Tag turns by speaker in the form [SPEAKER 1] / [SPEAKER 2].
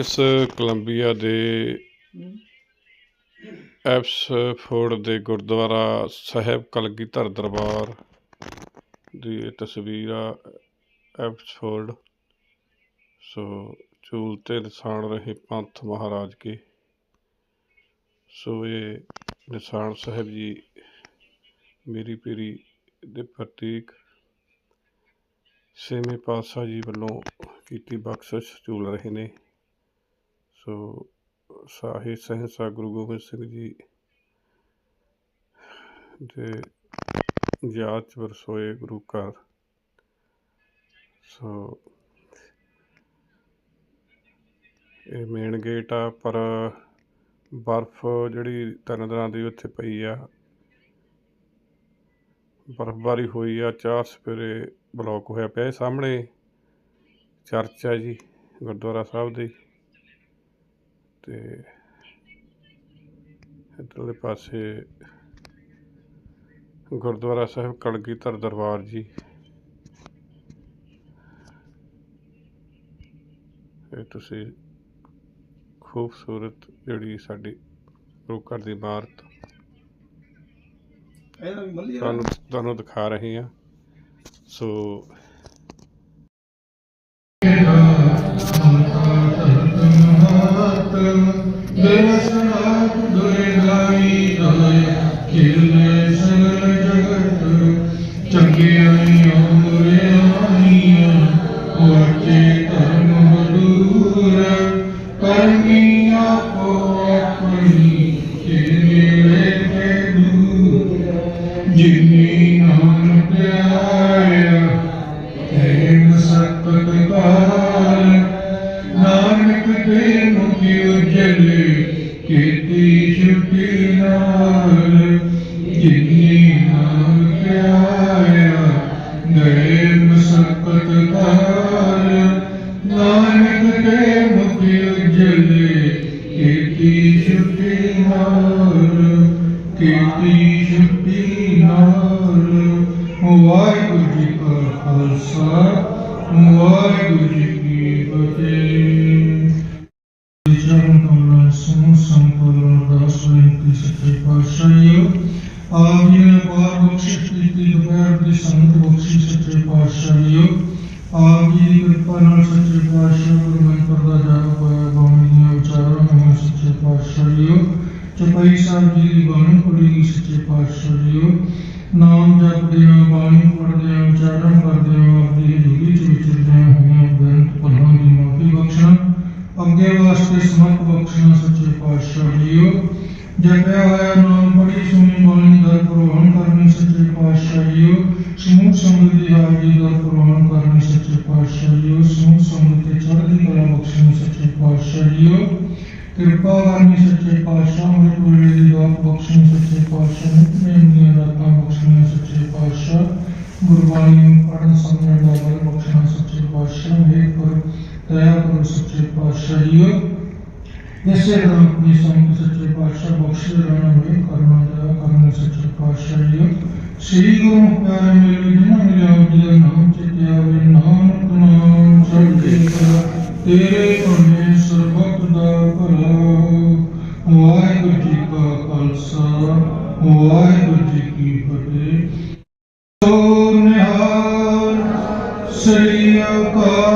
[SPEAKER 1] British Columbia ਦੇ Abbotsford ਦੇ ਗੁਰਦੁਆਰਾ ਸਾਹਿਬ ਕਲਗੀਧਰ ਦਰਬਾਰ ਦੀ ਇਹ ਤਸਵੀਰ ਆ ਐਬਸਫੋਰਡ ਸੋ ਝੂਲਤੇ ਨਿਸ਼ਾਨ ਰਹੇ ਪੰਥ ਮਹਾਰਾਜ ਕੇ। ਸੋ ਇਹ ਨਿਸ਼ਾਨ ਸਾਹਿਬ ਜੀ, ਮੇਰੀ ਪੀਰੀ ਦੇ ਪ੍ਰਤੀਕ ਛੇਵੇਂ ਪਾਤਸ਼ਾਹ ਜੀ ਵੱਲੋਂ ਕੀਤੀ ਬਖਸ਼ਿਸ਼ ਝੂਲ ਰਹੇ ਨੇ। ਸੋ ਸਾਹਿਬ ਸਹਿਸਾ ਗੁਰੂ ਗੋਬਿੰਦ ਸਿੰਘ ਜੀ ਦੇ ਯਾਦ 'ਚ ਵਰਸੋਏ ਗੁਰੂ ਘਰ। ਸੋ ਇਹ ਮੇਨ ਗੇਟ ਆ, ਪਰ ਬਰਫ਼ ਜਿਹੜੀ ਤਿੰਨ ਦਿਨਾਂ ਦੀ ਉੱਥੇ ਪਈ ਆ, ਬਰਫ਼ਬਾਰੀ ਹੋਈ ਆ, ਚਾਰ ਸਪੇਰੇ ਬਲੌਕ ਹੋਇਆ ਪਿਆ ਇਹ ਸਾਹਮਣੇ। ਚਰਚ ਆ ਜੀ, ਗੁਰਦੁਆਰਾ ਸਾਹਿਬ ਦੀ। ਤੇ ਇੱਧਰਲੇ ਪਾਸੇ ਗੁਰਦੁਆਰਾ ਸਾਹਿਬ ਕਲਗੀਧਰ ਦਰਬਾਰ ਜੀ। ਇਹ ਤੁਸੀਂ ਖੂਬਸੂਰਤ ਜਿਹੜੀ ਸਾਡੀ ਗੁਰੂ ਘਰ ਦੀ ਇਮਾਰਤ
[SPEAKER 2] ਇਹਦਾ ਵੀ ਮੱਲੀ
[SPEAKER 1] ਤੁਹਾਨੂੰ ਤੁਹਾਨੂੰ ਦਿਖਾ ਰਹੇ ਹਾਂ। ਸੋ
[SPEAKER 3] ਚੰਗੇ ਜਿਨੀ ਕੀਤੀ ਛੁਟੀ ਨਾਲ, ਜਿਨੀ ਨਾਮ ਪਿਆਇਆ ਗਏ ਸਤਿ ਕਾਲ ਨਾਨਕ ਦੇ ਮੁਖੀ ਉਜਲੇ, ਕੀਤੀ ਛੁਟੀ ਨਾਲ, ਕੀਤੀ ਛੁਟੀ ਨਾਲ। ਵਾਹਿਗੁਰੂ ਜੀ ਕਾ ਖਾਲਸਾ, ਵਾਹਿਗੁਰੂ ਜੀ ਕੀ ਫਤਿਹ। ਪਾਤਸ਼ਾਹ ਜੀ। ਆਪ ਜੀ ਦੀ ਕਿਰਪਾ ਨਾਲ ਸੱਚੇ ਪਾਤਸ਼ਾਹ ਗੁਰੂ ਮੰਤਰ ਦਾ ਜਾਪ ਹੋਇਆ, ਬਾਣੀ ਦੀਆਂ ਵਿਚਾਰਾਂ ਨੂੰ ਸੱਚੇ ਪਾਤਸ਼ਾਹ ਜੀ। ਚਪਈ ਸਾਹਿਬ ਜੀ ਦੀ ਬਾਣੀ ਪੜ੍ਹੀ ਸੱਚੇ ਪਾਤਸ਼ਾਹ ਜੀ। ਨਾਮ ਜਪਦੇ ਹਾਂ, ਬਾਣੀ ਪੜ੍ਹਦੇ ਹਾਂ, ਉਚਾਰਨ ਕਰਦੇ ਹਾਂ ਆਪਣੀ ਹਜ਼ੂਰੀ ਚ ਵਿਚਰਦੇ ਹਾਂ, ਹੋਈਆਂ ਬੇਨਤ ਭਲਾਂ ਦੀ ਮਾਫੀ ਬਖਸ਼ਣ। ਅੱਗੇ ਵਾਸਤੇ ਸਮਤ ਬਖਸ਼ਣਾ ਸੱਚੇ ਪਾਤਸ਼ਾਹ ਜੀਓ ਜਪਿਆ ਹੋਇਆ ਨਾਮ ਪੜ੍ਹੀ ਸੁਣੀ ਬਾਣੀ ਦਾ ਪ੍ਰਵਾਨ ਕਰਨੀ ਸੱਚੇ ਪਾਤਸ਼ਾਹ ਜੀਓ ਸਮੂਹ ਸੰਗਤ ਦੀ ਹਾਜ਼ਰੀ ਦਾ ਪ੍ਰਵਾਨ ਸੱਚੇ ਪਾਤਸ਼ਾਹ ਕਿਰਪਾ ਕਰਨੀ ਸੱਚੇ ਪਾਤਸ਼ਾਹ ਮੇਰੇ ਕੋਲੇ ਦੀ ਦਾਤ ਬਖਸ਼ਣੀ ਸੱਚੇ ਪਾਤਸ਼ਾਹ ਨਿਤਨੇਮ ਦੀਆਂ ਦਾਤਾਂ ਬਖਸ਼ਣੀਆਂ ਸੱਚੇ ਪਾਤਸ਼ਾਹ ਗੁਰਬਾਣੀ ਨੂੰ ਪੜ੍ਹਨ ਸਮਝਣ ਦਾ ਬਲ ਬਖਸ਼ਣਾ ਸੱਚੇ ਪਾਤਸ਼ਾਹ ਮੇਰੇ ਪਰ ਦਇਆ ਕਰੋ ਸੱਚੇ ਪਾਤਸ਼ਾਹ ਇਸੇ ਤਰ੍ਹਾਂ ਆਪਣੀ ਸੰਤ ਸੱਚੇ ਪਾਤਸ਼ਾਹ ਬਖਸ਼ਦੇ ਰਹਿਣਾ ਹੋਏ ਕਰਨਾ ਦਇਆ ਕਰਨ ਸੱਚੇ ਪਾਤਸ਼ਾਹ ਸ੍ਰੀ ਗੁਰੂ ਪਿਆਰੇ ਮੇਰੇ ਜਿਨ੍ਹਾਂ ਮਿਲਿਆ ਜੀ ਦਾ ਨਾਮ ਚਿਤਿਆ ਵੇ ਤੇਰੇ ਭਾਣੇ ਸਰਬਤ ਦਾ ਭਲਾ। ਵਾਹਿਗੁਰੂ ਜੀ ਕਾ ਖਾਲਸਾ, ਵਾਹਿਗੁਰੂ ਜੀ ਕੀ ਫਤਿਹ। ਸੋ ਨਿਹਾਲ ਸ੍ਰੀ ਅਕਾਲ